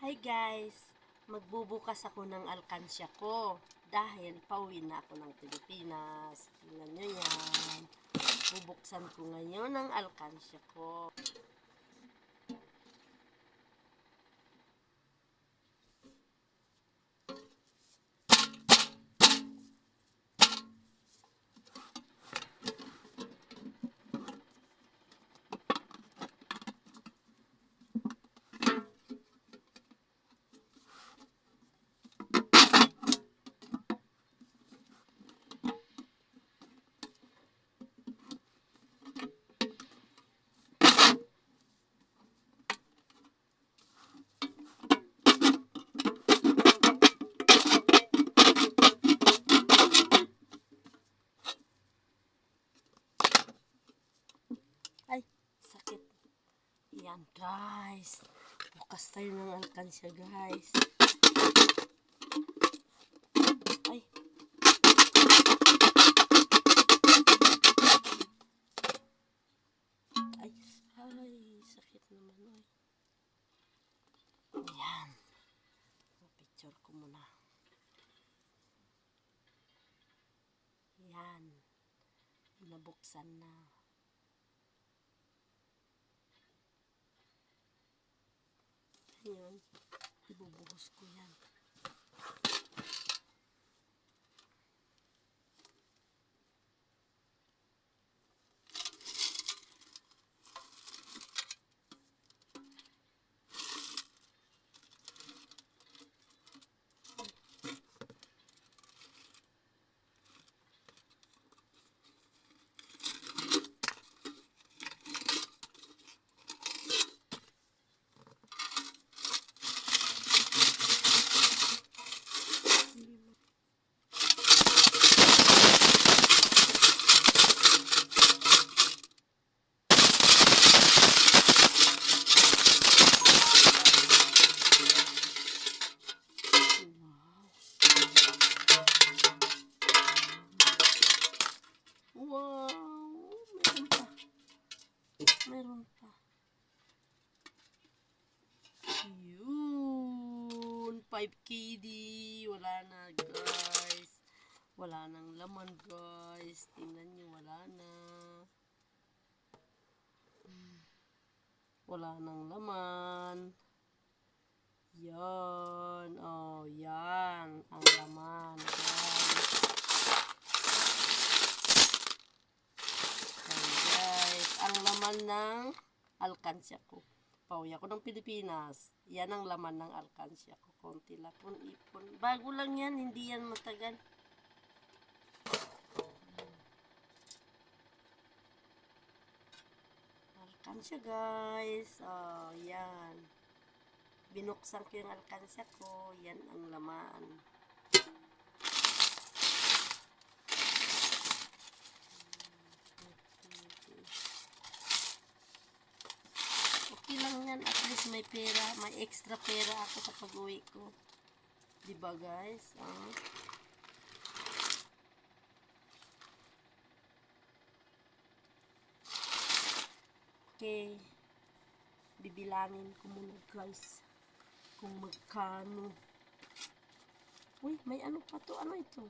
Hi guys! Magbubukas ako ng alkansya ko dahil pauwi na ako ng Pilipinas. Tingnan nyo yan. Bubuksan ko ngayon ang alkansya ko. Yan guys. Bukas tayo ng alkansya guys. Ay. Ay, ay, sakit naman. Ay. Ayan. Picture ko muna. Yan. Nabuksan na. Ayan. Ibubuhos ko yan. Wow! Wow! Meron pa. Meron pa. Yun! 5 KD. Wala na, guys. Wala nang laman, guys. Tingnan nyo, wala na. Hmm. Wala nang laman. Yan. Oh, yan. Ang laman, guys. Ayan, guys. Ang laman ng alkansya ko. Pauwi ako ng Pilipinas. Yan ang laman ng alkansya ko. Konti lang pun ipon. Bago lang yan. Hindi yan matagal. Alkansya guys. Oh, yan. Binuksan ko yung alkansya ko. Yan ang laman. Okay lang yan. At least may pera. May extra pera ako sa pag-uwi ko. Diba guys? Ah. Okay. Bibilangin ko muna guys. Kung magkano. Uy, may ano pa to? Ano ito?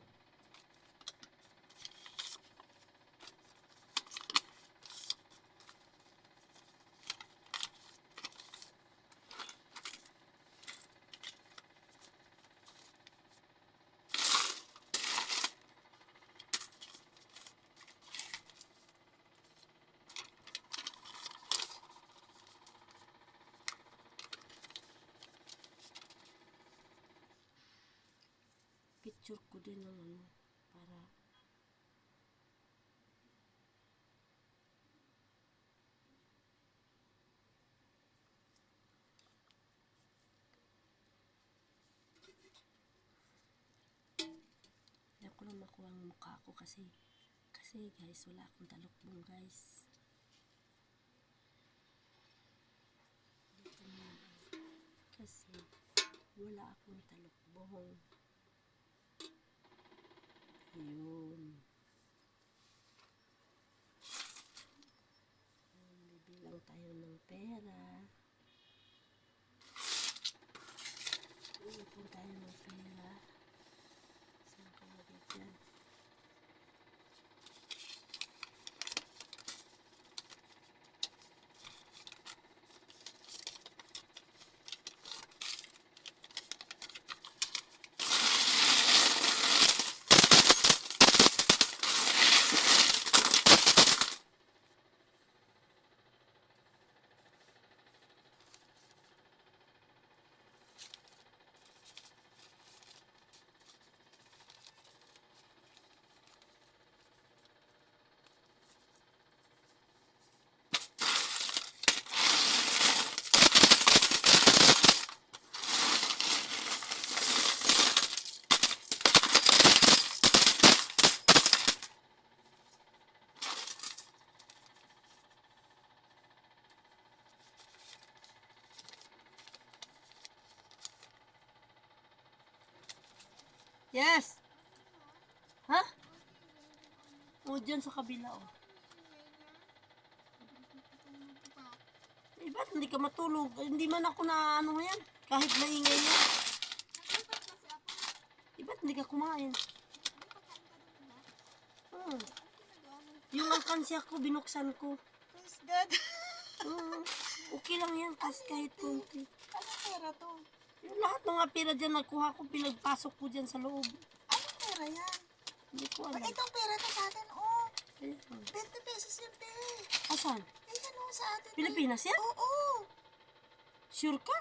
picture ko din ng ano para hindi ko lang makuha ang mukha ko kasi kasi guys wala akong talukbong guys. Kasi wala akong talukbong Ayun, Bibilang tayo ng pera. Yes. Ha? O, dyan sa kabila, oh. Eh, ba't hindi ka matulog? Eh, hindi man ako na ano yan. Kahit maingay yan. Eh, ba't hindi ka kumain? Hmm. Yung alkansya ko, binuksan ko. Praise God. Hmm. Okay lang yan, kasi kahit konti. Anong pera to? Yung lahat ng mga pera dyan nagkuha ko, pinagpasok ko dyan sa loob. Anong pera yan? Hindi ko alam. itong pera to sa atin, oh. Ayan. 20 pesos yun, te. Asan? Ayan, oh, sa atin. Pilipinas yan? Oo. Sure ka?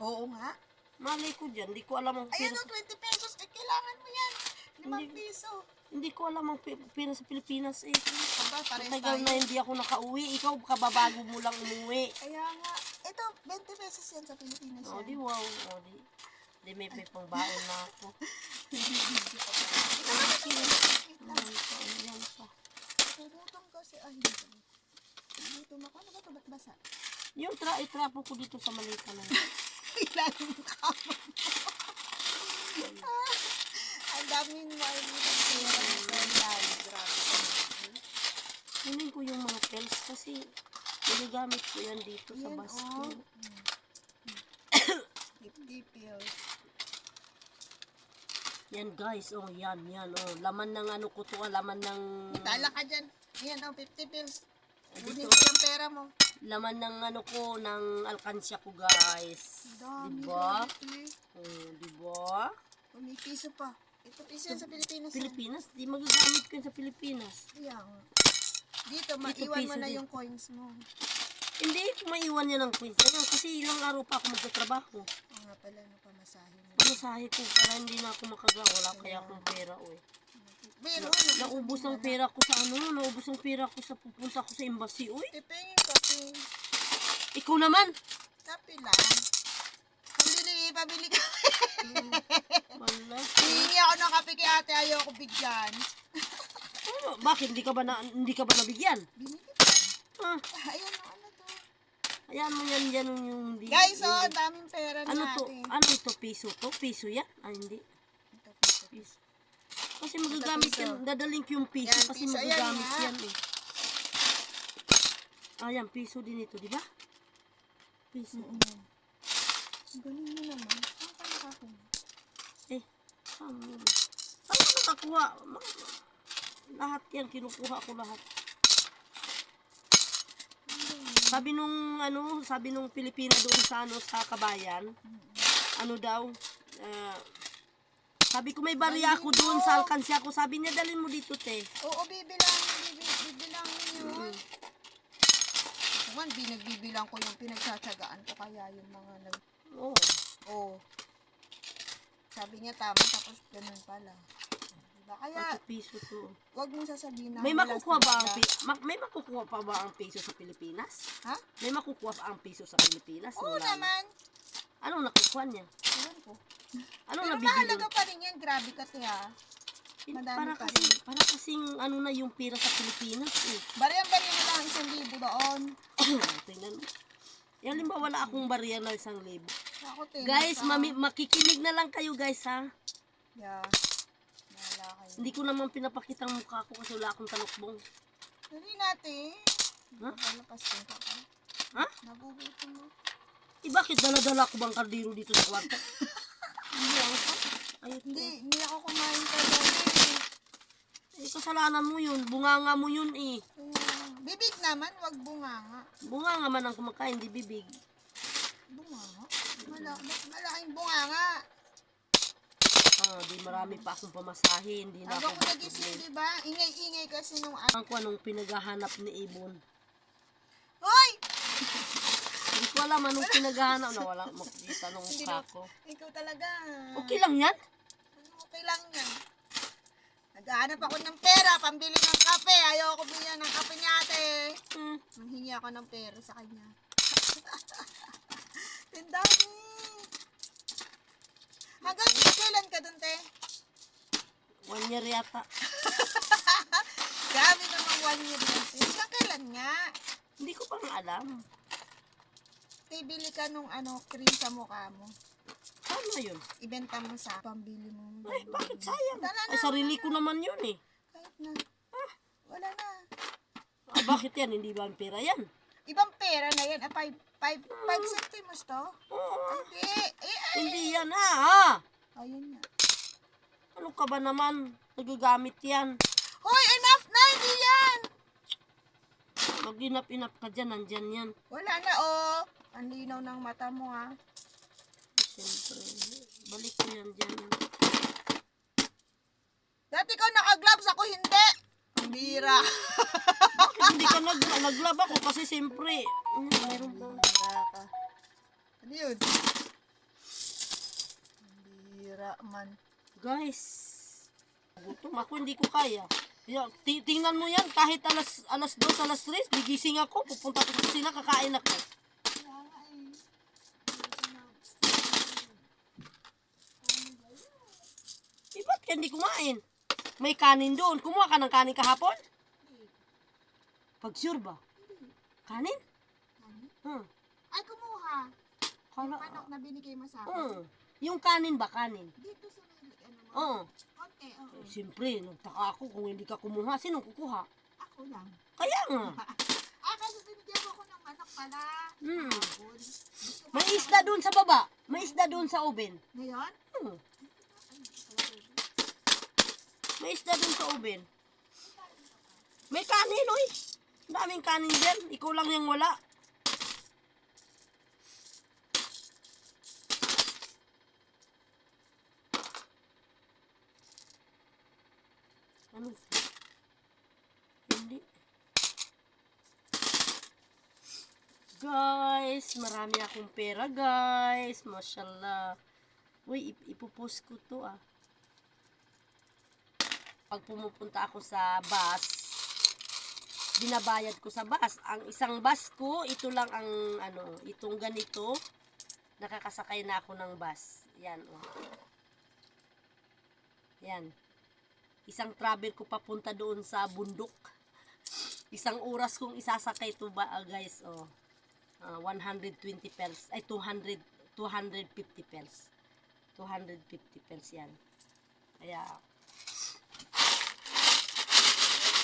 Oo nga. Malay ko dyan, hindi ko alam ang Ayan, pera. oh, 20 pesos. Eh, kailangan mo yan. 5 Hindi. piso. Hindi ko alam ang pera sa Pilipinas eh. Aba, pares Matagal tayo. na hindi ako nakauwi. Ikaw kababago mo lang umuwi. Kaya nga. Ito, 20 pesos yan sa Pilipinas O, yan. di wow. O, di. Di may may pangbaon na ako. Wait lang. Ayan pa. Nagutom kasi. Ay, hindi. Nagutom ako. Ano ba ito? Ba't basa? Yung tra itrapo ko dito sa malita na yun. Ilalim ng kama. Ah, Ang daming maimitang pera dito. Ang dami. Grabe. Kunin ko yung mga pills kasi ginagamit ko yan dito sa Yan, bus oh. ko. Dip-dip yun. Yan guys, oh yan, yan, oh. Laman ng ano ko to, ah, laman ng... Tala ka dyan. Ayan, oh, 50 pills. Dito. Ko yung pera mo. Laman ng ano ko, ng alkansya ko guys. Dami. Diba? Oh, diba? Oh, may piso pa. Ito piso yan sa Pilipinas. ah. Pilipinas, di magagamit ko sa Pilipinas. Nga. Dito, maiwan mo na yung coins mo. Hindi ko maiwan yan ng quiz na kasi ilang araw pa ako magtatrabaho. Oo nga pala, napamasahe mo. Masahe ko para hindi na ako makaga. Wala kaya akong pera, oy. Meron, Na, naubos ang pera ko sa ano, naubos ang pera ko sa pupunta ko sa embassy, oy. Tipingin kape. Ikaw naman! Kape lang. Kung bili, pabili ka. Wala. Hihingi ako ng kape kay ate, ayoko bigyan. Bakit hindi ka ba na, hindi ka ba nabigyan? Ah, Ayan o, ano to? ayan mo yan, yan yung hindi. Guys, oh, hindi- daming pera ano to? natin. Ano ito? Piso to? Piso yan? Ah, hindi. Ito, piso. Piso. Kasi magagamit piso. yan. Dadaling ko yung piso Yan, kasi piso. Ayan magagamit nga. yan eh. Ayan, piso din ito, di ba? Piso. Ang Galing mo naman. Saan ka nakakuha? Eh, saan yun? Saan ko nakakuha? Ma- Lahat yan, kinukuha ko lahat. Sabi nung, ano, sabi nung Pilipina doon sa, ano, sa kabayan, ano daw, ah, sabi ko may barya ako doon sa alkansya ko. Sabi niya, dalhin mo dito, te. Oo, bibilang, bibi- bibilangin yun. Naman, binagbibilang ko yung pinagtsatsagaan ko kaya yung mga nag... Oo. Oo. Sabi niya tama, tapos ganun pala. Diba? Kaya, Pati piso to. wag mong sasabihin na May makukuha ba ang sila. pi- ma- may makukuha pa ba ang piso sa Pilipinas? Ha? May makukuha pa ang piso sa Pilipinas? Oo Wala na. naman. Anong nakukuha niya? Ewan ko. Anong Pero nabibili? mahalaga pa rin yan. Grabe kasi ha. madami Para pa kasi, rin. para kasing ano na yung pira sa Pilipinas eh. Baryan-baryan na lang isang libo doon. Tingnan mo. Yan limba wala akong barya na isang libo. Ako, Guys, mami, makikinig na lang kayo guys ha. Yeah. Hindi ko naman pinapakita ang mukha ko kasi wala akong talukbong. Dali natin. Ha? Palapas din ka pa. Ha? Nagugutom mo. Eh bakit dala-dala ko bang kardiro dito sa kwarto? Hindi ako. Ayun Hindi, hindi ako kumain ka dali. Eh, kasalanan mo yun. Bunganga mo yun eh. Kaya, bibig naman, wag bunganga. Bunganga man ang kumakain, di bibig. Bunganga? Mala, malaking bunganga. Di marami pa akong pamasahe. Hindi na Bago ako ko nagising, di ba? Ingay-ingay kasi nung... Ang ko anong pinaghahanap ni Ibon. Hoy! Hindi ko alam anong pinaghahanap na wala makikita nung Hindi mukha na- ko. Ikaw talaga. Okay lang yan? Ano, okay lang yan. Naghahanap ako ng pera, pambili ng kape. Ayoko bilhan ng kape niya ate. Hmm. Manghingi ako ng pera sa kanya. Tindami. Hanggang kailan ka dun, te? One year yata. Grabe naman one year te. Hanggang kailan nga? Hindi ko pang alam. Te, bili ka nung ano, cream sa mukha mo. Ha? Paano yun? Ibenta mo sa pambili mo. Ay, bakit sayang? Wala na, Ay, sarili ko naman yun eh. Kahit na. Wala na. Ah, bakit yan? Hindi ba ang pera yan? Ibang pera na yan. Ah, 5 5 5 centimos to? Oo, Hindi. Eh. Hindi yan ah. Ayun nga. Ano ka ba naman? Nagagamit yan. Hoy, enough na! Hindi yan! Mag-inap-inap ka dyan, nandyan yan. Wala na, oh. Ang linaw ng mata mo, ah. Siyempre, balik ko yan dyan. Dati ikaw naka-gloves, ako hindi. Ang bira. Bakit hindi ka nag naglab ako? Kasi siyempre. Bira ka. Ano yun? Bira man. Guys, gutom ako, hindi ko kaya. Ya, ti- tingnan mo yan, kahit alas, alas 2, alas 3, gigising ako, pupunta ko sa kusina, kakain ako. Eh. Ba't ka hindi kumain? May kanin doon. Kumuha ka ng kanin kahapon? Pag sure ba? Kanin? Ano? Hmm. Kumuha. Kala, Manok na binigay mo sa akin. hmm. Yung kanin ba, kanin? Dito sa may, ano mo? Oo. Konti, oo. Eh, Siyempre, nagtaka ako kung hindi ka kumuha. Sinong kukuha? Ako lang. Kaya nga. Ah, kasi binigyan mo ko ng manok pala. Hmm. Hapon. Gusto mo May isda doon sa baba. May isda doon sa oven. Ngayon? Hmm. May isda doon sa oven. May kanin, oy. Ang daming kanin dyan. Ikaw lang yung wala. Ano? Hindi. Guys, marami akong pera, guys. Mashallah. Uy, ip- ipopost ko to, ah pag pumupunta ako sa bus, binabayad ko sa bus. Ang isang bus ko, ito lang ang ano, itong ganito, nakakasakay na ako ng bus. Yan, oh. Yan. Isang travel ko papunta doon sa bundok. Isang oras kong isasakay to ba, ah, guys, oh. Ah, 120 pels, ay 200, 250 pels. 250 pels yan. Kaya,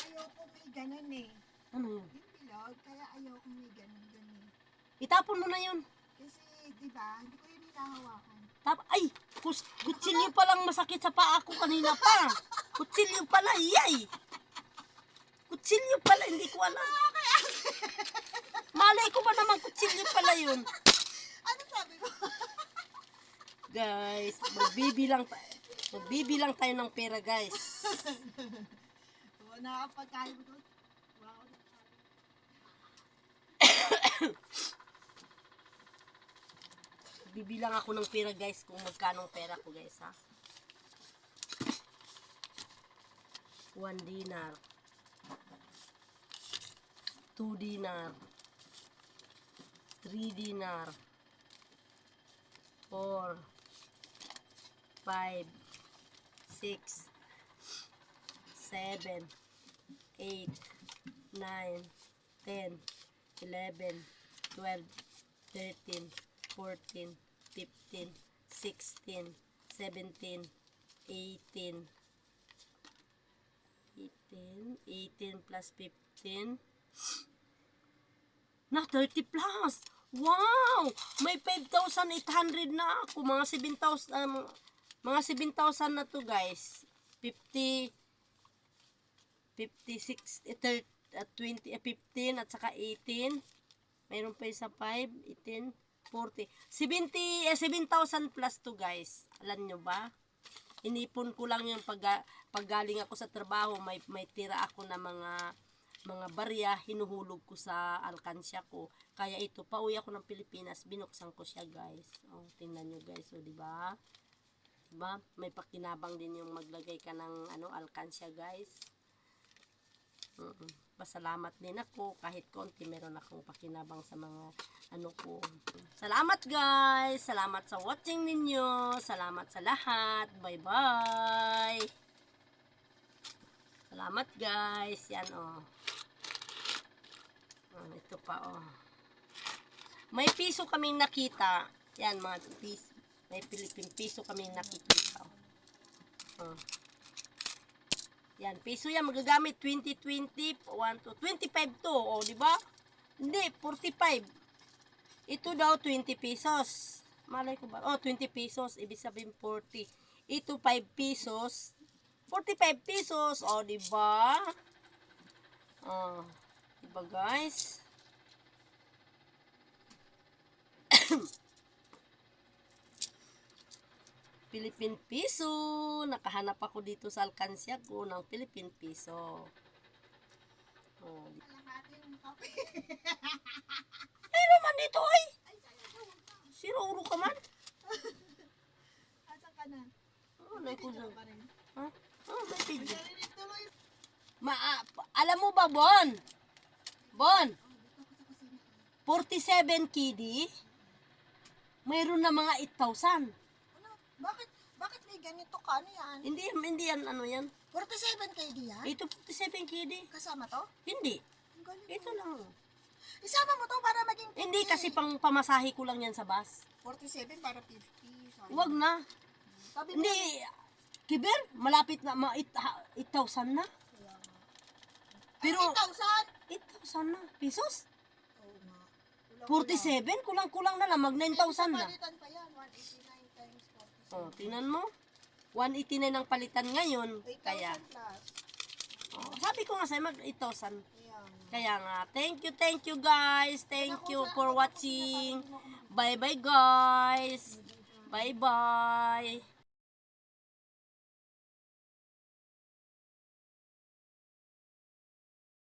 Ayoko may ganun eh. ano yun? Yung bilog, kaya ayoko may ganun ganun. Itapon mo na yun. Kasi, di ba, hindi ko yun hinahawakan. Tap ay, kus kutsilyo pa lang masakit sa paa ko kanina pa. Kutsilyo pala, yay! Kutsilyo pala, hindi ko alam. Malay ko ba naman kutsilyo pala yun? Ano sabi ko? Guys, magbibilang tayo. Magbibilang tayo ng pera, guys. Nakakapagkain mo doon. Wow. Bibilang ako ng pera, guys, kung magkano ang pera ko, guys, ha? One dinar. Two dinar. Three dinar. Four. Five. Six. Seven. Eight. Nine. Ten. Eleven. Twelve. Thirteen. Fourteen. Fifteen. Sixteen. Seventeen. Eighteen. 18, 18 plus 15. Na, 30 plus. Wow! May 5,800 na ako. Mga 7,000, um, mga 7,000 na to guys. 50, 56, eh, thir- uh, 20, eh, 15 at saka 18. Mayroon pa isa 5, 18, 40. 70, eh, 7,000 plus to guys. Alam nyo ba? inipon ko lang yung pag, paggaling ako sa trabaho, may, may tira ako na mga mga barya, hinuhulog ko sa alkansya ko. Kaya ito, pauwi ako ng Pilipinas, binuksan ko siya, guys. Oh, tingnan nyo, guys. O, di ba? Diba? May pakinabang din yung maglagay ka ng ano, alkansya, guys. Mm-mm. Pasalamat din ako kahit konti meron akong pakinabang sa mga ano ko. Salamat guys! Salamat sa watching ninyo. Salamat sa lahat. Bye-bye! Salamat guys. Yan oh. Oh, ito pa oh. May piso kaming nakita. Yan mga piso. May Philippine piso kami nakikita. Oh. Oh. Yan, piso yan magagamit 2020, 1 to 25 to, oh, di ba? Hindi, 45. Ito daw 20 pesos. Malay ko ba? Oh, 20 pesos, ibig sabihin 40. Ito 5 pesos. 45 pesos, oh, di ba? Oh, di ba guys? Philippine Piso. Nakahanap ako dito sa alkansya ko ng Philippine Piso. Oh, ay naman dito ay! Sayang. Siruro ka man. Asan ka na? Oh, may kulang. Ha? Oh, may tuloy. Ma ah, alam mo ba, Bon? Bon, Oh, dito ako sa kusina. 47 KD, mayroon na mga 8,000. Bakit? Bakit may ganito ka? Ano yan? Hindi, hindi yan, ano yan. 47 KD yan? Ito 47 KD. Kasama to? Hindi. Ang galing. Ito lang. Isama mo to para maging 50. Hindi kasi pang pamasahe ko lang yan sa bus. 47 para 50. Sayang. Huwag na. Sabi mo Hindi. Kiber, malapit na, ma 8,000 na. Kaya nga. Pero, Ay, 8,000? 8,000 na. Pesos? Oo nga. Kulang-kulang. 47? Kulang-kulang na lang. Mag 9,000 na. Palitan pa yan. 189 times 47. Oh, tingnan mo. 189 ang palitan ngayon. 8,000 Kaya, plus. oh, sabi ko nga sa'yo, mag 8,000. Kaya nga. Thank you, thank you guys. Thank you for watching. Bye-bye guys. Bye-bye.